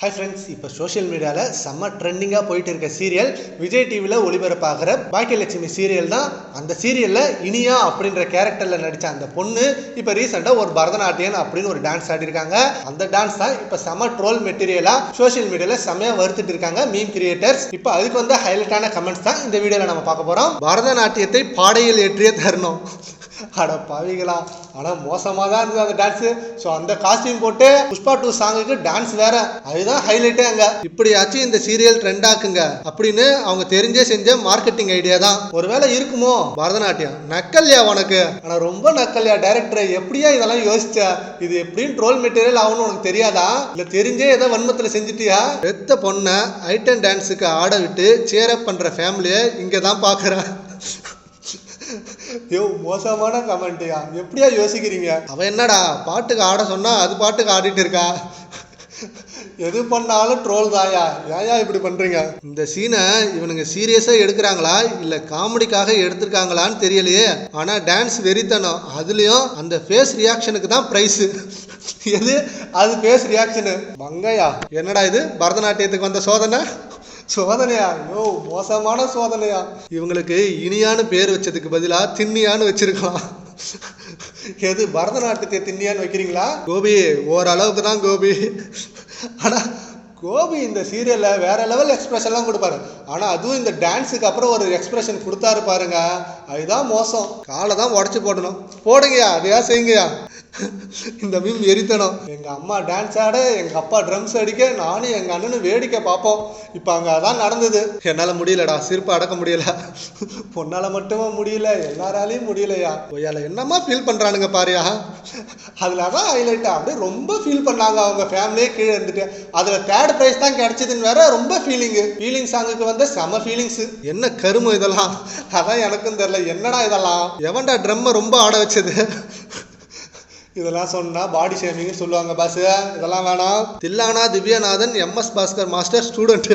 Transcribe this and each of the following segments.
Hi friends இப்போ social மீடியாவில் செம்ம ட்ரெண்டிங்காக போயிட்டு இருக்க சீரியல் விஜய் டிவியில் ஒளிபரப்பாகிற பாக்கியலட்சுமி சீரியல் தான். அந்த சீரியலில் இனியா அப்படின்ற கேரக்டரில் நடித்த அந்த பொண்ணு இப்போ ரீசெண்டாக ஒரு பரதநாட்டியம் அப்படின்னு ஒரு டான்ஸ் ஆடிருக்காங்க. அந்த டான்ஸ் தான் இப்போ செம்ம ட்ரோல் மெட்டீரியலாக சோஷியல் மீடியாவில் செம்மையாக வறுத்துட்டு இருக்காங்க மீம் கிரியேட்டர்ஸ் இப்போ அதுக்கு வந்து ஹைலைட்டான கமெண்ட்ஸ் தான் இந்த வீடியோவில் நம்ம பார்க்க போகிறோம் பரதநாட்டியத்தை பாடையில் ஏற்றிய தருணம். அட பாவிகளா. ஆனால் மோசமாக தான் இருந்தது அந்த டான்ஸு ஸோ அந்த காஸ்டியூம் போட்டு புஷ்பா டூ சாங்குக்கு டான்ஸ் வேற. அதுதான் ஹைலைட்டே அங்கே. இப்படியாச்சும் இந்த சீரியல் ட்ரெண்ட் ஆக்குங்க. அப்படின்னு அவங்க தெரிஞ்சே செஞ்ச மார்க்கெட்டிங் ஐடியா தான். ஒருவேளை இருக்குமோ? பரதநாட்டியம். நக்கல்யா உனக்கு. ஆனால் ரொம்ப நக்கல்யா. டேரக்டர் எப்படியா இதெல்லாம் யோசிச்ச? இது எப்படின்னு ட்ரோல் மெட்டீரியல் ஆகணும்னு உனக்கு தெரியாதா? இல்லை தெரிஞ்சே ஏதோ வன்மத்தில் செஞ்சுட்டியா? பெத்த பொண்ணை ஐட்டன் டான்ஸுக்கு ஆட விட்டு சேரப் பண்ணுற ஃபேமிலியை இங்கே தான் பார்க்குறேன் யோ மோசமான கமெண்ட்யா எப்படியா யோசிக்கிறீங்க? அவ என்னடா பாட்டுக்கு ஆட சொன்னா அது பாட்டுக்கு ஆடிட்டு இருக்கா? எது பண்ணாலும் ட்ரோல் தாயா ஏயா இப்படி பண்றீங்க? இந்த சீனை இவனுங்க சீரியஸா எடுக்கிறாங்களா? இல்ல காமெடிக்காக எடுத்திருக்காங்களான்னு தெரியலையே. ஆனா டான்ஸ் வெறித்தனம். அதுலயும் அந்த ஃபேஸ் ரியாக்ஷனுக்கு தான் பிரைஸ் எது? அது ஃபேஸ் ரியாக்ஷனு மங்கையா என்னடா இது? பரதநாட்டியத்துக்கு வந்த சோதனை? சோதனையா ஐயோ மோசமான சோதனையா? இவங்களுக்கு இனியான்னு பேர் வச்சதுக்கு பதிலா திண்ணியான்னு வச்சிருக்கலாம். எது பரதநாட்டியத்தை திண்ணியான்னு வைக்கிறீங்களா? கோபி ஓரளவுக்கு தான் கோபி. ஆனா கோபி இந்த சீரியலில் வேற லெவல் எக்ஸ்பிரஷன்லாம் கொடுப்பாரு. ஆனால் அதுவும் இந்த டான்ஸுக்கு அப்புறம் ஒரு எக்ஸ்பிரஷன் கொடுத்தாரு பாருங்க. அதுதான் மோசம். காலை தான் உடச்சி போடணும். போடுங்கயா அதையா செய்யுங்கயா இந்த மீம் எரித்தனம். எங்கள் அம்மா டான்ஸ் ஆட எங்கள் அப்பா ட்ரம்ஸ் அடிக்க நானும் எங்கள் அண்ணனும் வேடிக்கை பார்ப்போம். இப்போ அங்கே அதான் நடந்தது. என்னால் முடியலடா சிரிப்பு அடக்க முடியல. பொண்ணால் மட்டுமா முடியல எல்லாராலையும் முடியலையா? ஒய்யால என்னம்மா ஃபீல் பண்ணுறானுங்க பாரியா? அதில் தான் ஹைலைட்டா அப்படியே ரொம்ப ஃபீல் பண்ணாங்க அவங்க ஃபேமிலியே கீழே இருந்துட்டு. அதில் தேர்ட் ப்ரைஸ் தான் கிடைச்சதுன்னு வேற ரொம்ப ஃபீலிங்கு ஃபீலிங் சாங்குக்கு வந்து செம ஃபீலிங்ஸு என்ன கருமம் இதெல்லாம்? அதான் எனக்கும் தெரியல. என்னடா இதெல்லாம்? எவன்டா ட்ரம்மை ரொம்ப ஆட வச்சது? இதெல்லாம் சொன்னால் பாடி ஷேமிங் சொல்லுவாங்க பாஸ் இதெல்லாம் வேணாம். Thillana Divyanathan MS Bhaskar master student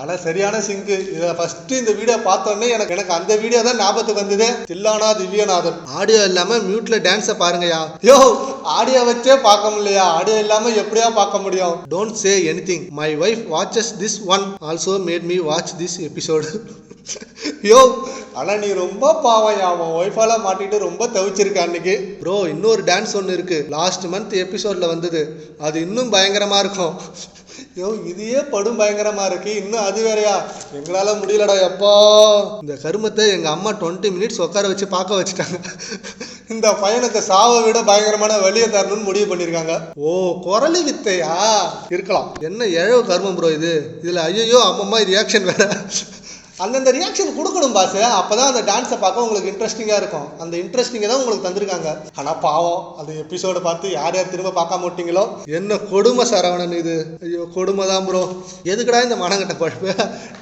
ஆனால் சரியான சிங்கு இதை ஃபர்ஸ்ட் இந்த வீடியோ பார்த்தோன்னே எனக்கு எனக்கு அந்த வீடியோ தான் ஞாபகத்துக்கு வந்தது. தில்லானா திவ்யநாதன். ஆடியோ இல்லாமல் மியூட்ல டான்ஸை பாருங்கயா யோ ஆடியோ வச்சே பார்க்க முடியலையா? ஆடியோ இல்லாமல் எப்படியா பார்க்க முடியும்? Don't say anything my wife watches this one also made me watch this episode yo ஆனா நீ ரொம்ப பாவம் அவன் ஒய்ஃபால மாட்டிட்டு ரொம்ப தவிச்சிருக்க அன்னைக்கு. ப்ரோ இன்னொரு டான்ஸ் ஒன்று இருக்கு. லாஸ்ட் மந்த் எபிசோட்ல வந்தது. அது இன்னும் பயங்கரமா இருக்கும். யோ இதையே படும் பயங்கரமா இருக்கு. இன்னும் அது வேறயா? எங்களால முடியலடா எப்பா? இந்த கருமத்தை எங்க அம்மா டுவெண்ட்டி மினிட்ஸ் உட்கார வச்சு பார்க்க வச்சுட்டாங்க. இந்த பையனுக்கு சாவை விட பயங்கரமான வழியை தரணும்னு முடிவு பண்ணிருக்காங்க. ஓ குரலி வித்தையா? இருக்கலாம். என்ன எழவு கருமம் ப்ரோ இது? இதுல ஐயோ அம்மம்மா ரியாக்ஷன் வேற. அந்தந்த ரியாக்ஷன் கொடுக்கணும் பாஸ் அப்பதான் அந்த டான்ஸை பார்க்க உங்களுக்கு இன்ட்ரெஸ்டிங்காக இருக்கும். அந்த இன்ட்ரெஸ்டிங்கை தான் உங்களுக்கு தந்திருக்காங்க. ஆனால் பாவம் அந்த எபிசோடை பார்த்து யார் யார் திரும்ப பார்க்காம விட்டீங்களோ? என்ன கொடுமை சரவணன் இது? ஐயோ கொடுமை தான் ப்ரோ எதுக்குடா இந்த மனங்கட்ட பழப்பு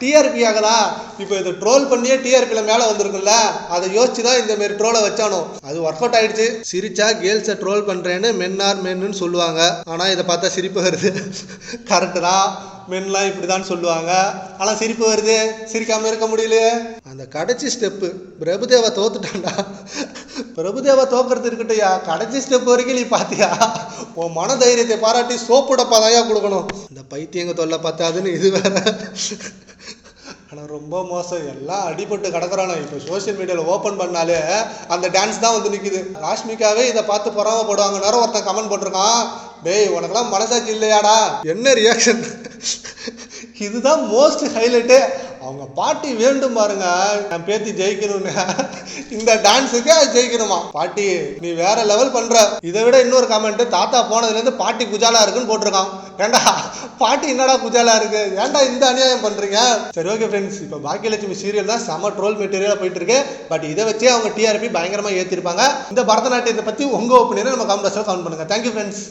டிஆர்பி ஆகலா? இப்போ இதை ட்ரோல் பண்ணியே டிஆர்பியில் மேலே வந்திருக்குல்ல அதை யோசிச்சு தான் இந்த மாரி ட்ரோலை வச்சானோ? அது ஒர்க் அவுட் ஆயிடுச்சு. சிரிச்சா கேர்ள்ஸை ட்ரோல் பண்ணுறேன்னு மென் ஆர் மென்னு சொல்லுவாங்க. ஆனால் இதை பார்த்தா சிரிப்பு வருது. கரெக்டு தான் மென்லாம் இப்படி தான் சொல்லுவாங்க. ஆனால் சிரிப்பு வருது. சிரிக்காமல் இருக்க முடியலையே. அந்த கடைசி ஸ்டெப்பு பிரபுதேவா தோத்துட்டான்டா. பிரபுதேவா தோக்கிறது இருக்கட்டையா கடைசி ஸ்டெப் வரைக்கும் நீ பார்த்தியா உன் மன தைரியத்தை பாராட்டி சோப்பு டப்பாதாயா கொடுக்கணும். இந்த பைத்தியங்க தொல்லை பார்த்தாதுன்னு இது வேற. ஆனால் ரொம்ப மோசம். எல்லாம் அடிபட்டு கிடக்குறானோ. இப்போ சோஷியல் மீடியாவில் ஓப்பன் பண்ணாலே அந்த டான்ஸ் தான் வந்து நிற்கிது ராஷ்மிகாவே இதை பார்த்து பொறாமப்படுவாங்க. நேரம் ஒருத்தன் கமெண்ட் போட்டிருக்கான். டேய் உனக்கெல்லாம் மனசாட்சி இல்லையாடா? என்ன ரியாக்ஷன் இதுதான் மோஸ்ட் ஹைலைட்டு அவங்க பாட்டி வேண்டும் பாருங்க. என் பேத்தி ஜெயிக்கணும்னு. இந்த டான்ஸுக்கு ஜெயிக்கணுமா? பாட்டி நீ வேற லெவல் பண்ற. இதை விட இன்னொரு கமெண்ட் தாத்தா போனதுலேருந்து பாட்டி குஜாலா இருக்குன்னு போட்டிருக்கான். ஏண்டா பாட்டி என்னடா குஜாலா இருக்கு? ஏன்டா இந்த அநியாயம் பண்றீங்க? சரி ஓகே ஃப்ரெண்ட்ஸ் இப்போ பாக்கியலட்சுமி சீரியல் தான் செம ட்ரோல் மெட்டீரியலாக போயிட்டு இருக்கு பட் இதை வச்சே அவங்க டிஆர்பி பயங்கரமா ஏத்திருப்பாங்க. இந்த பரதநாட்டியத்தை பத்தி உங்க ஒப்பீனியனை நம்ம கமெண்ட் பாக்ஸில் கமெண்ட் பண்ணுங்க. Thank you friends